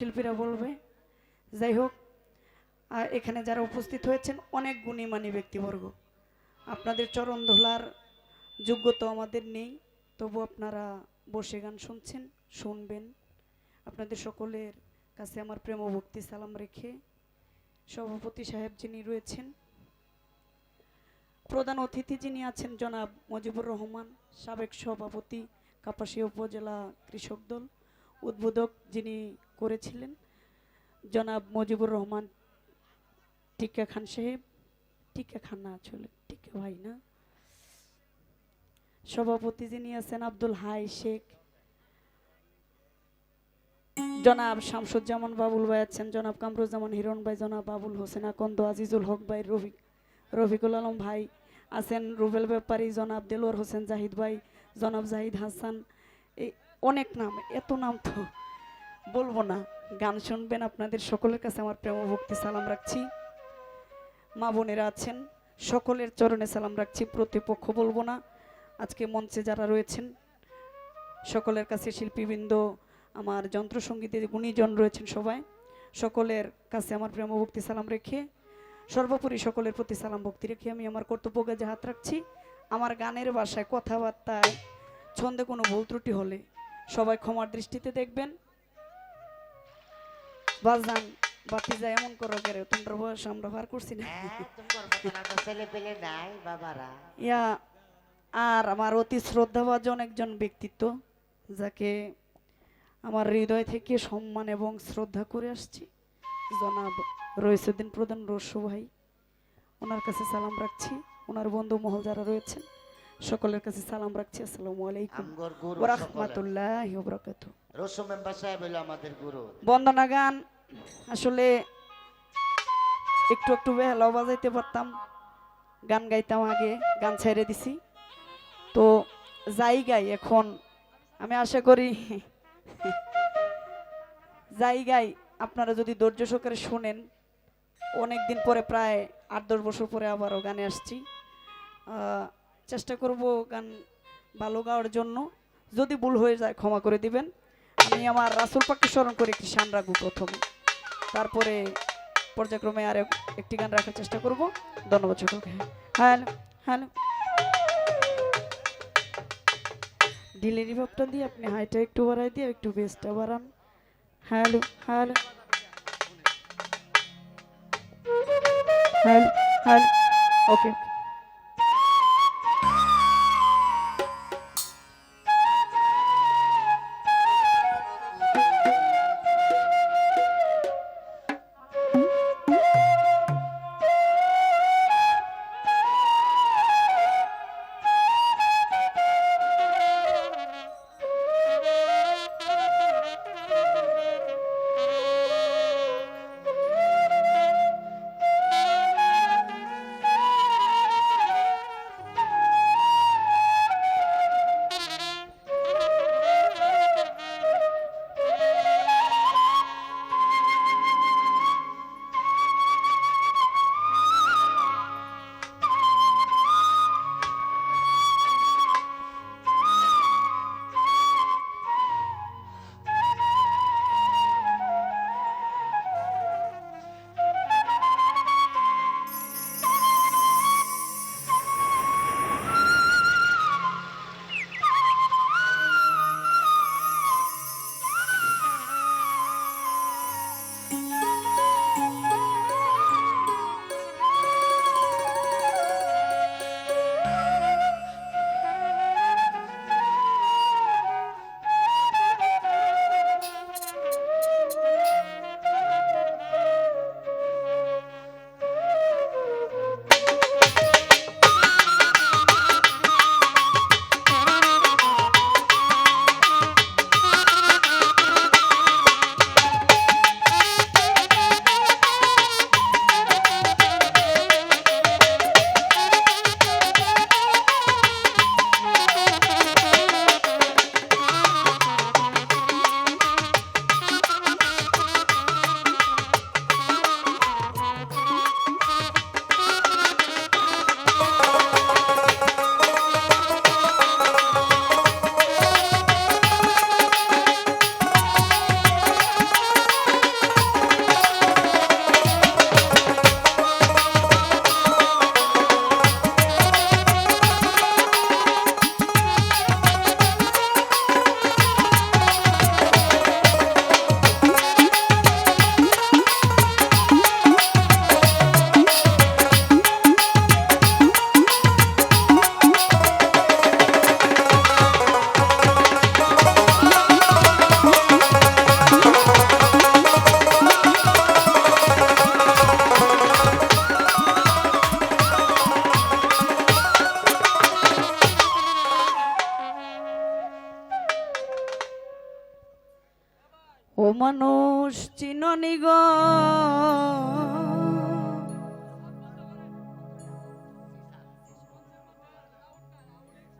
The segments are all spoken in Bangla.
শিল্পীরা বলবে, যাই হোক এখানে যারা উপস্থিত হয়েছেন, অনেক গুণীমানী ব্যক্তিবর্গ। আপনাদের চরণ ধোলার যোগ্যতা আমাদের নেই। তবু আপনারা বসে গান শুনছেন, শুনবেন। আপনাদের সকলের কাছে আমার প্রেম ভক্তি সালাম রেখে সভাপতি সাহেব যিনি রয়েছেন, প্রধান অতিথি যিনি আছেন, জনাব মজিবুর রহমান, সাবেক সভাপতি কাপাসিয়া উপজেলা কৃষক দল, উদ্বোধক যিনি করেছিলেন। জনাব মজিবুর রহমান টিক্কা খান সাহেব টিক্কা খান না আসলে টিক্কা ভাই না। সভাপতি যিনি আছেন আব্দুল হাই শেখ। জনাব শামসুজ্জামান বাবুল ভাই আছেন, জনাব কামরুজ্জামান হিরণ ভাই, জনাব বাবুল হোসেন আকন্দ, আজিজুল হক ভাই, রফিক, রফিকুল আলম ভাই আছেন, রুবেল ব্যাপারী, জনাব দেলোয়ার হোসেন জাহিদ ভাই, জনাব জাহিদ হাসান এই অনেক নাম, এত নাম তো বলব না, গান শুনবেন আপনাদের সকলের কাছে আমার প্রেম ভক্তি সালাম রাখছি। মা বোনেরা আছেন, সকলের চরণে সালাম রাখছি, প্রতিপক্ষ বলব না। আজকে মঞ্চে যারা রয়েছেন, সকলের কাছে শিল্পীবৃন্দ, আমার যন্ত্রসঙ্গীতের গুণীজন রয়েছেন সবাই, সকলের কাছে আমার প্রেম ভক্তি সালাম রেখে, সর্বোপরি সকলের প্রতি সালাম ভক্তি রেখে আমি আমার কর্তব্য কাজে হাত রাখছি, আমার গানের বাসায় কথাবার্তায় ছন্দে কোনো ভুল ত্রুটি হলে সবাই ক্ষমার দৃষ্টিতে দেখবেন। বাজান বাতি যায় এমন করো কেরে তোমরা বয়স আমরা পার করছি না। হ্যাঁ ইয়া আর আমার অতি শ্রদ্ধাভাজন একজন ব্যক্তিত্ব যাকে আমার হৃদয় থেকে সম্মান এবং শ্রদ্ধা করে আসছি। জনাব রইসুদ্দিন প্রধান রস্য ভাই ওনার কাছে সালাম রাখছি। ওনার বন্ধু মহল যারা রয়েছেন সকলের কাছে সালাম রাখছি। আসসালামু আলাইকুম ওয়া রাহমাতুল্লাহি ওয়া বারাকাতুহু। বন্দনা গান আসলে একটু একটু বেহালাও বাজাইতে পারতাম। গান গাইতাম আগে, গান ছেড়ে দিছি। তো যাই গাই এখন, আমি আশা করি যাই গাই আপনারা যদি ধৈর্য সহকারে শোনেন অনেক দিন পরে প্রায় আট, দশ বছর পরে আবারও গানে আসছি। চেষ্টা করব গান ভালো গাওয়ার জন্য। যদি ভুল হয়ে যায় ক্ষমা করে দিবেন। আমি আমার রাসুল পাককে স্মরণ করে একটি শান রাখব প্রথমে। তারপরে পর্যায়ক্রমে আর একটি গান রাখার চেষ্টা করব। ধন্যবাদ সকলকে। Hello hello. ঢিলে রিভাবটা দিয়ে আপনি হাইটা একটু বাড়াই দিয়ে একটু বেসটা বাড়ান। Hello hello. Hello hello. Okay.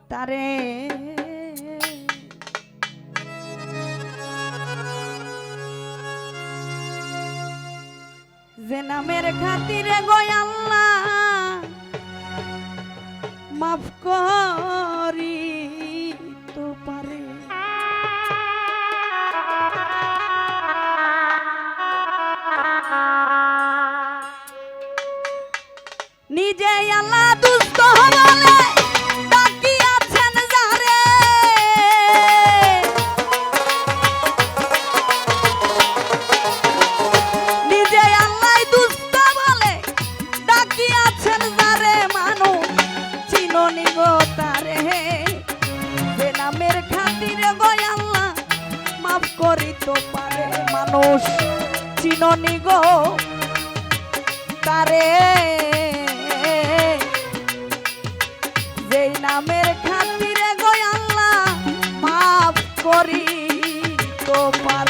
তারে যে নামের খাতিরে গয়াল্লা মাফ করি পারে মানুষ চিননি গো। তারে যেই নামের খাতিরে গো আল্লাহ মাফ করি তো পারে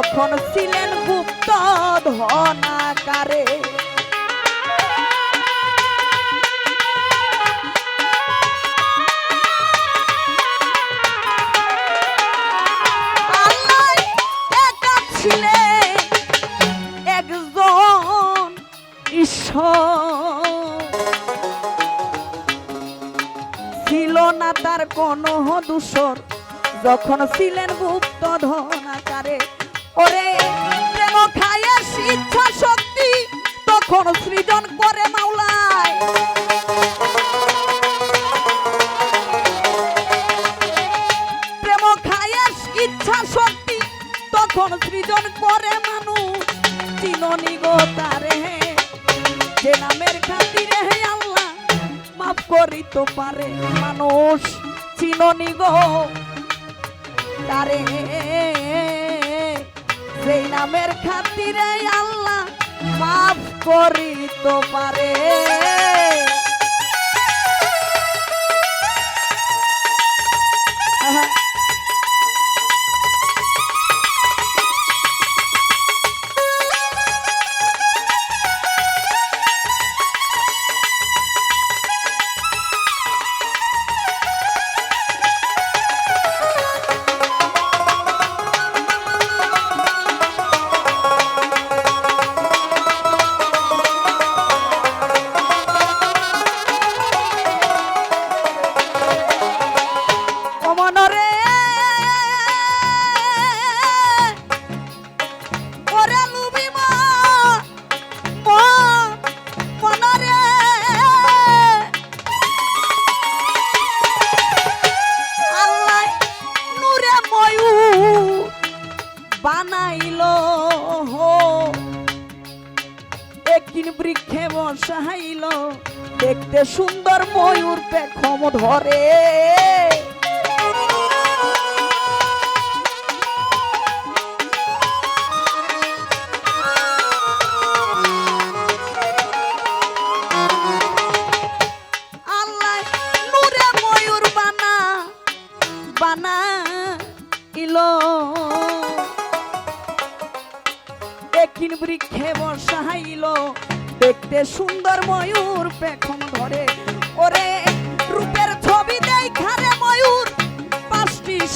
যখন ছিলেন গুপ্ত ধনাকারে। একজন ছিল না তার কোনো দূষর যখন ছিলেন গুপ্ত ধনাকারে। ওরে প্রেম খায় ইচ্ছা শক্তি, তখন সৃজন করে মাওলায়। প্রেম খায় ইচ্ছা শক্তি, তখন সৃজন করে মানুষ। চিননি গো তারে যে নামের হে আল্লাহ, মাফ করিতে পারে মানুষ। চিননি গো তারে সেই নামের খাতিরে আল্লাহ মাফ করিতে পারে।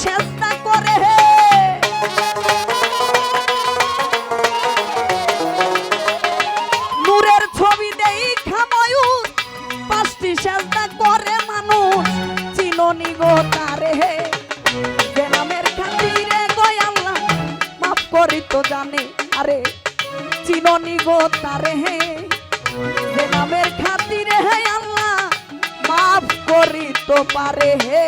চেষ্টা করে হে। নূরের ছবি দেই খামায়ুর পাঁচটি চেষ্টা করে মানুষ, চিননি গো তারে হে। নামের খাতিরে গয় আল্লাহ, মাফ করি তো জানে, আরে চিননি গো তারে হে। নামের খাতিরে হে আল্লাহ, মাফ করি তো পারে হে।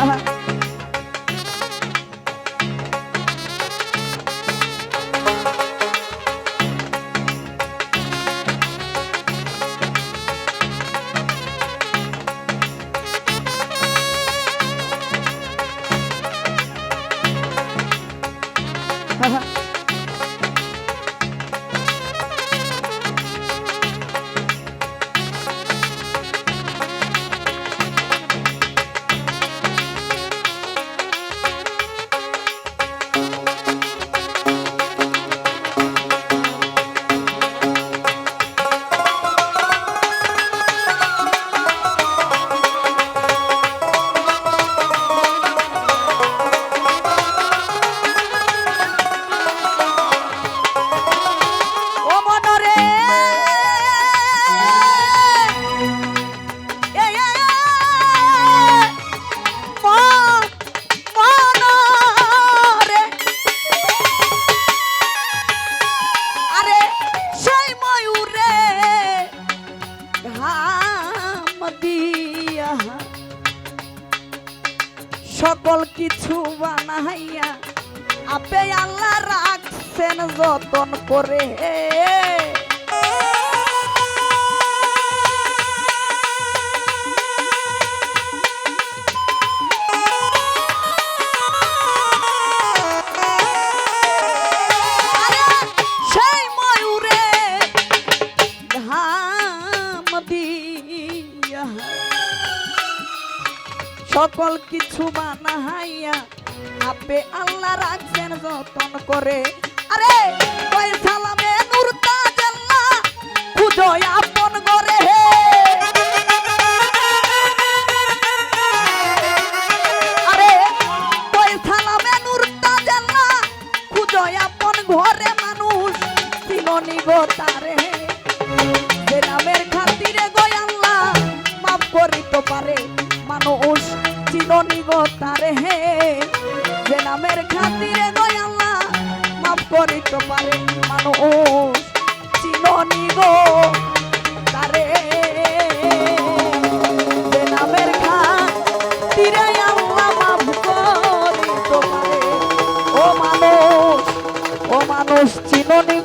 安排 সকল কিছু বানাইয়া আপে আল্লাহ রাখছেন যতন করে। আরে, সকল কিছু বানাইয়া আপে আল্লাহ রাখছেন যতন করে। আরে কই সালামে নূর তাজাল্লা আপন করে। হে আরে আপন ঘরে তারে নামের খাতিরে গো আল্লাহ, মাফ করিতে পারে। মানুষ চিননি হে। যে নামের খাতিরে আল্লাহ মাফ করিতে পারে মানুষ চিননি গো তারে যে নামের খাতিরে আল্লাহ মাফ করিতে পারে ও মানুষ ও মানুষ চিননি